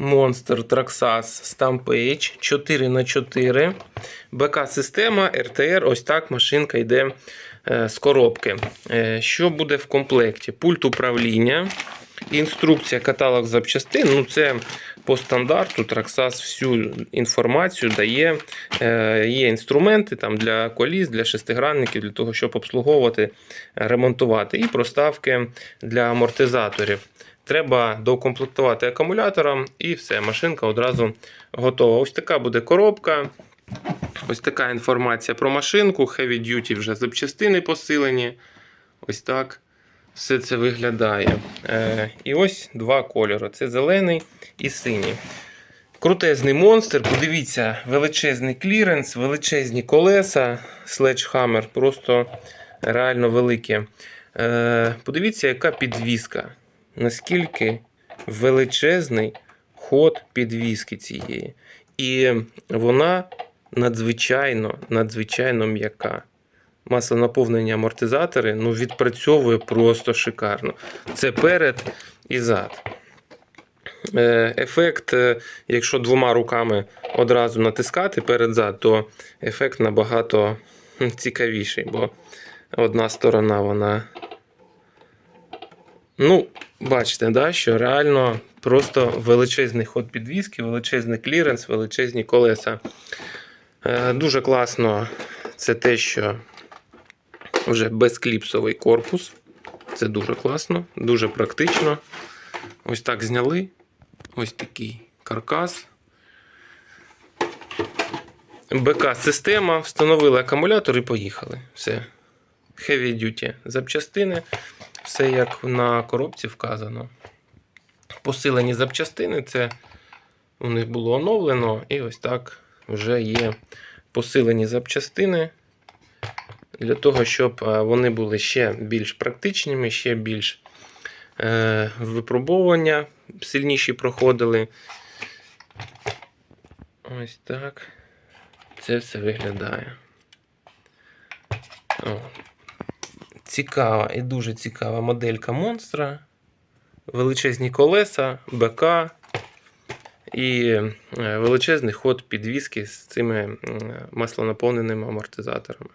Monster Traxxas Stampage 4х4. БК-система RTR. Ось так машинка йде е, з коробки. Е, Що буде в комплекті? Пульт управління, інструкція, каталог запчастин. Ну, це по стандарту Traxxas всю інформацію дає. Е, Є інструменти там для коліс, для шестигранників, для того, щоб обслуговувати, ремонтувати, і проставки для амортизаторів. Треба доукомплектувати акумулятором, і все, машинка одразу готова. Ось така буде коробка. Ось така інформація про машинку. Heavy Duty вже запчастини посилені. Ось так все це виглядає. Е, і ось два кольори: це зелений і синій. Крутезний монстр. Подивіться, величезний кліренс, величезні колеса, Sledgehammer, просто реально великі. Е, подивіться, яка підвіска. Наскільки величезний ход підвіски цієї. І вона надзвичайно, надзвичайно м'яка. Маслонаповнення амортизатори ну, відпрацьовує просто шикарно. Це перед і зад. Е, Ефект, е, якщо двома руками одразу натискати перед-зад, то ефект набагато цікавіший, бо одна сторона вона. Ну, бачите, да, що реально просто величезний ход підвіски, величезний кліренс, величезні колеса. Е, Дуже класно це те, що вже безкліпсовий корпус. Це дуже класно, дуже практично. Ось так зняли. Ось такий каркас. БК-система, встановили акумулятор і поїхали. Все. Heavy duty запчастини. Все як на коробці вказано. Посилені запчастини. Це у них було оновлено. І ось так вже є посилені запчастини. Для того, щоб е, вони були ще більш практичними, ще більш е, випробовування сильніші проходили. Ось так. Це все виглядає. О. Цікава і дуже цікава моделька монстра. Величезні колеса, БК і е, величезний ход підвіски з цими маслонаповненими амортизаторами.